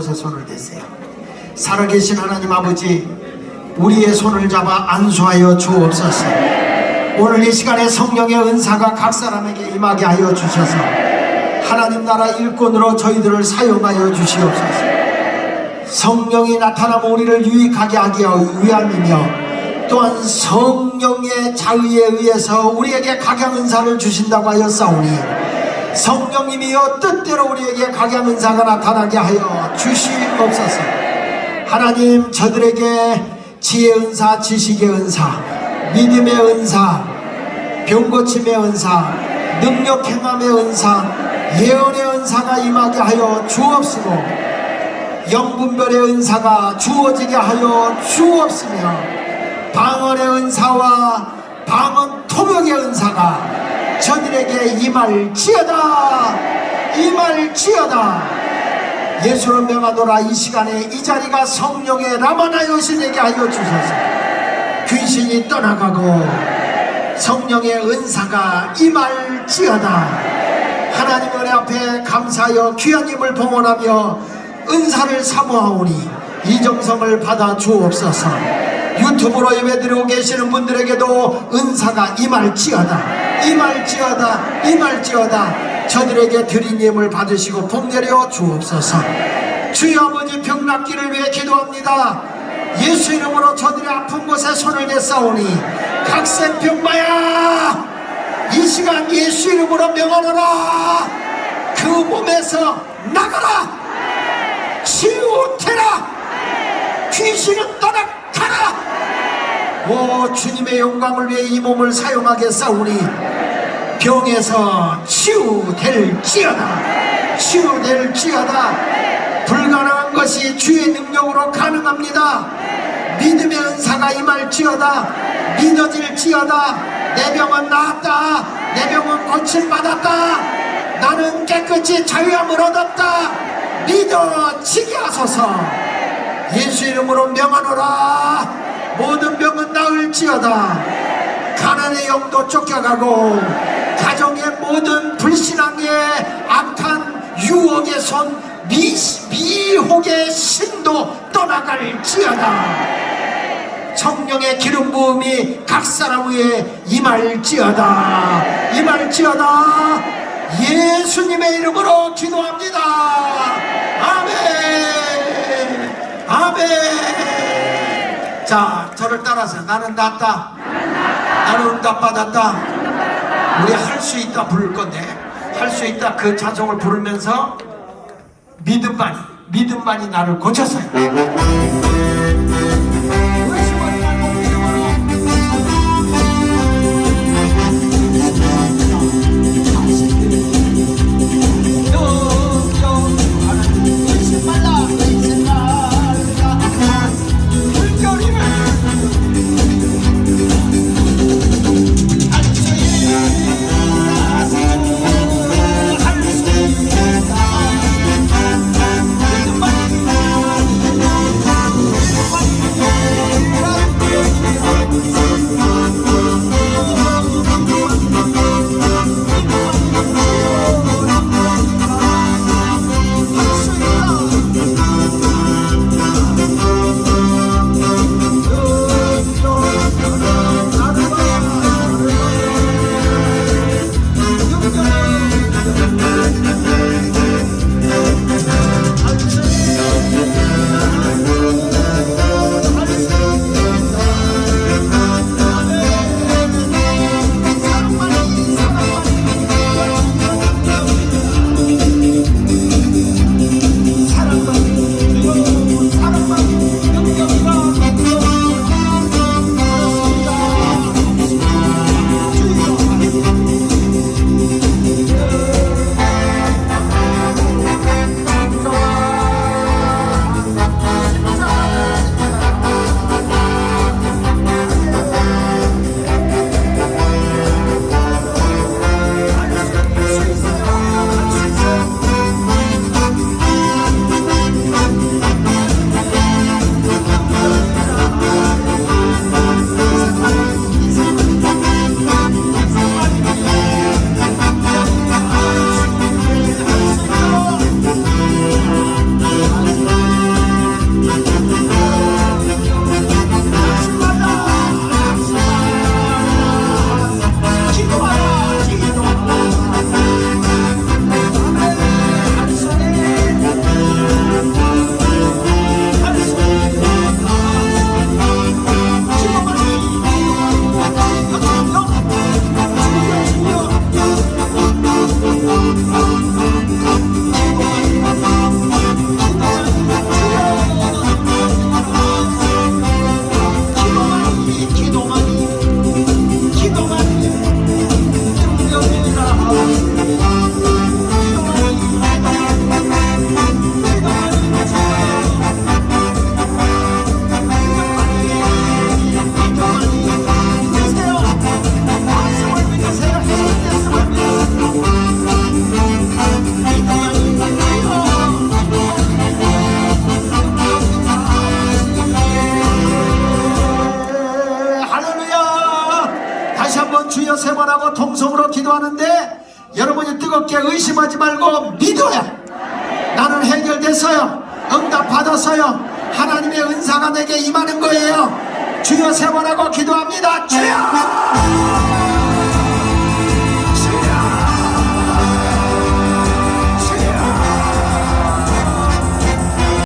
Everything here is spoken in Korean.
곳에 손을 대세요. 살아계신 하나님 아버지, 우리의 손을 잡아 안수하여 주옵소서. 오늘 이 시간에 성령의 은사가 각 사람에게 임하게 하여 주셔서 하나님 나라 일꾼으로 저희들을 사용하여 주시옵소서. 성령이 나타나면 우리를 유익하게 하기 위함이며 또한 성령의 자의에 의해서 우리에게 각양 은사를 주신다고 하였사오니 성령님이여 뜻대로 우리에게 각양 은사가 나타나게 하여 주시옵소서. 하나님 저들에게 지혜 은사, 지식의 은사, 믿음의 은사, 병고침의 은사, 능력 행함의 은사, 예언의 은사가 임하게 하여 주옵시고 영분별의 은사가 주어지게 하여 주옵시며 방언의 은사와 방언 토명의 은사가 저들에게 임할지어다! 임할지어다! 예수를 명하노라 이 시간에 이 자리가 성령의 라마나 여신에게 하여 주소서. 귀신이 떠나가고 성령의 은사가 임할지어다. 하나님 은혜 앞에 감사하여 귀한 힘을 봉헌하며 은사를 사모하오니 이정성을 받아 주옵소서. 유튜브로 예배 드리고 계시는 분들에게도 은사가 임할지어다 임할지어다 임할지어다. 저들에게 드린 예물 받으시고 복 내려 주옵소서. 주여 아버지 병 낫기를 위해 기도합니다. 예수 이름으로 저들의 아픈 곳에 손을 내싸오니 각생병마야! 이 시간 예수 이름으로 명하노라! 그 몸에서 나가라! 치우테라! 귀신은 떠나가라 오 주님의 영광을 위해 이 몸을 사용하겠사오니 병에서 치유될지어다. 치유될지어다. 불가능한 것이 주의 능력으로 가능합니다. 믿음의 은사가 임할지어다. 믿어질지어다. 내 병은 나았다. 내 병은 고침받았다. 나는 깨끗이 자유함을 얻었다. 믿어지게 하소서. 예수 이름으로 명하노라 모든 병은 나을지어다. 가난의 영도 쫓겨가고 가정의 모든 불신앙의 악한 유혹의 손 미, 미혹의 신도 떠나갈지어다. 성령의 기름 부음이 각 사람 위에 임할지어다. 임할지어다. 예수님의 이름으로 기도합니다 아멘 아멘 자 저를 따라서 나는 낫다. 나는 응답받았다. 우리 할 수 있다 부를 건데 할 수 있다 그 자성을 부르면서 믿음만이 믿음만이 나를 고쳤어요 정성으로 기도하는데 여러분이 뜨겁게 의심하지 말고 믿어야 나는 해결됐어요. 응답 받았어요. 하나님의 은사가 내게 임하는 거예요. 주여 세 번 하고 기도합니다. 주여!